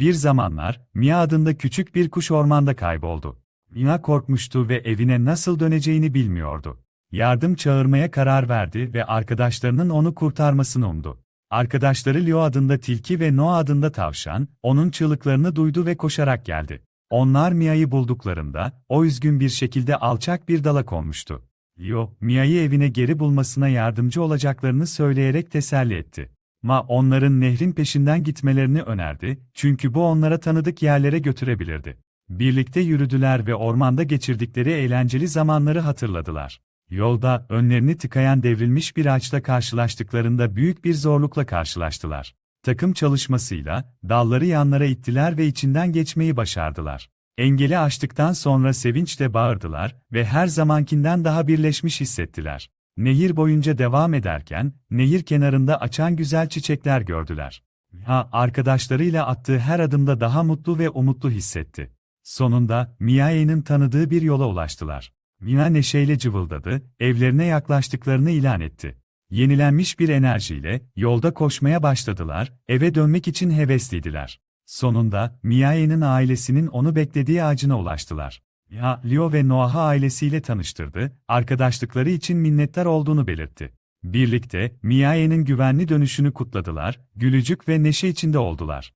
Bir zamanlar, Mia adında küçük bir kuş ormanda kayboldu. Mia korkmuştu ve evine nasıl döneceğini bilmiyordu. Yardım çağırmaya karar verdi ve arkadaşlarının onu kurtarmasını umdu. Arkadaşları Leo adında tilki ve Noah adında tavşan, onun çığlıklarını duydu ve koşarak geldi. Onlar Mia'yı bulduklarında, o üzgün bir şekilde alçak bir dala konmuştu. Leo, Mia'yı evine geri bulmasına yardımcı olacaklarını söyleyerek teselli etti. Ma onların nehrin peşinden gitmelerini önerdi, çünkü bu onlara tanıdık yerlere götürebilirdi. Birlikte yürüdüler ve ormanda geçirdikleri eğlenceli zamanları hatırladılar. Yolda, önlerini tıkayan devrilmiş bir ağaçla karşılaştıklarında büyük bir zorlukla karşılaştılar. Takım çalışmasıyla, dalları yanlara ittiler ve içinden geçmeyi başardılar. Engeli aştıktan sonra sevinçle bağırdılar ve her zamankinden daha birleşmiş hissettiler. Nehir boyunca devam ederken, nehir kenarında açan güzel çiçekler gördüler. Ha, arkadaşlarıyla attığı her adımda daha mutlu ve umutlu hissetti. Sonunda, Miae'nin tanıdığı bir yola ulaştılar. Mia neşeyle cıvıldadı, evlerine yaklaştıklarını ilan etti. Yenilenmiş bir enerjiyle, yolda koşmaya başladılar, eve dönmek için hevesliydiler. Sonunda, Miae'nin ailesinin onu beklediği ağacına ulaştılar. Mia, Leo ve Noah'ı ailesiyle tanıştırdı, arkadaşlıkları için minnettar olduğunu belirtti. Birlikte, Miae'nin güvenli dönüşünü kutladılar, gülücük ve neşe içinde oldular.